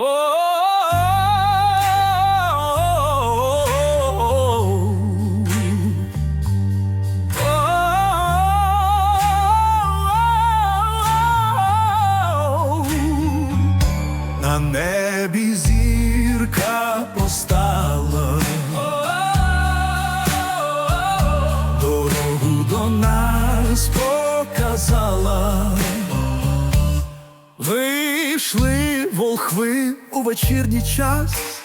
На небі зірка постала, дорогу до нас показала. Вийшли волхви у вечірній час,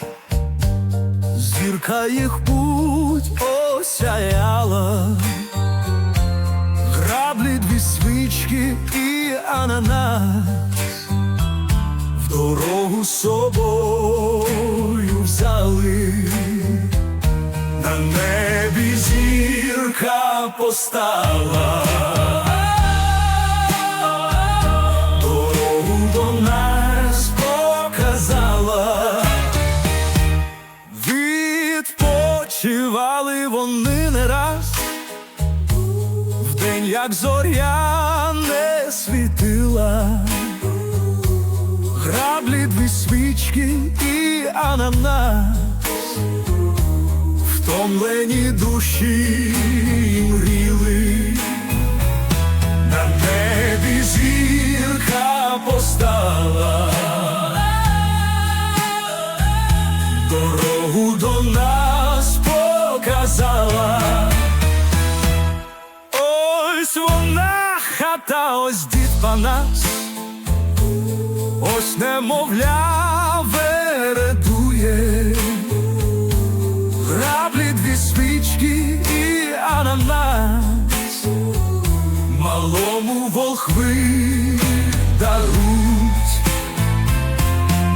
зірка їх путь осяяла, граблі дві свічки і ананас. В дорогу собою взяли, на небі зірка постала. Вони не раз, в день як зоря не світила. Граблі, дві свічки і ананас, втомлені душі вона ось дід Панас. Ось немовля вередує, граблі дві свічки і ананас, малому волхви даруть,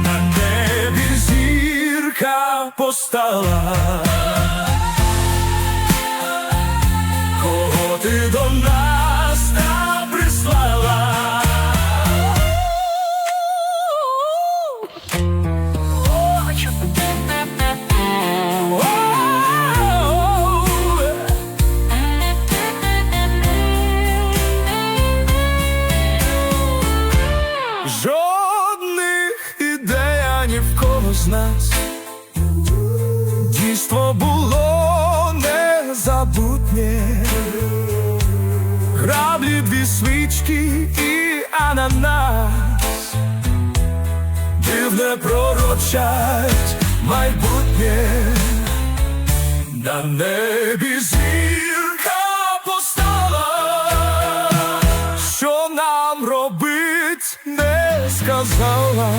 на небі зірка постала. Ані в кого з нас. Дійство було незабутнє. Граблі, дві свічки і ананас. Дивне пророчать майбутнє. На небі зірка постала. Що нам робить не сказала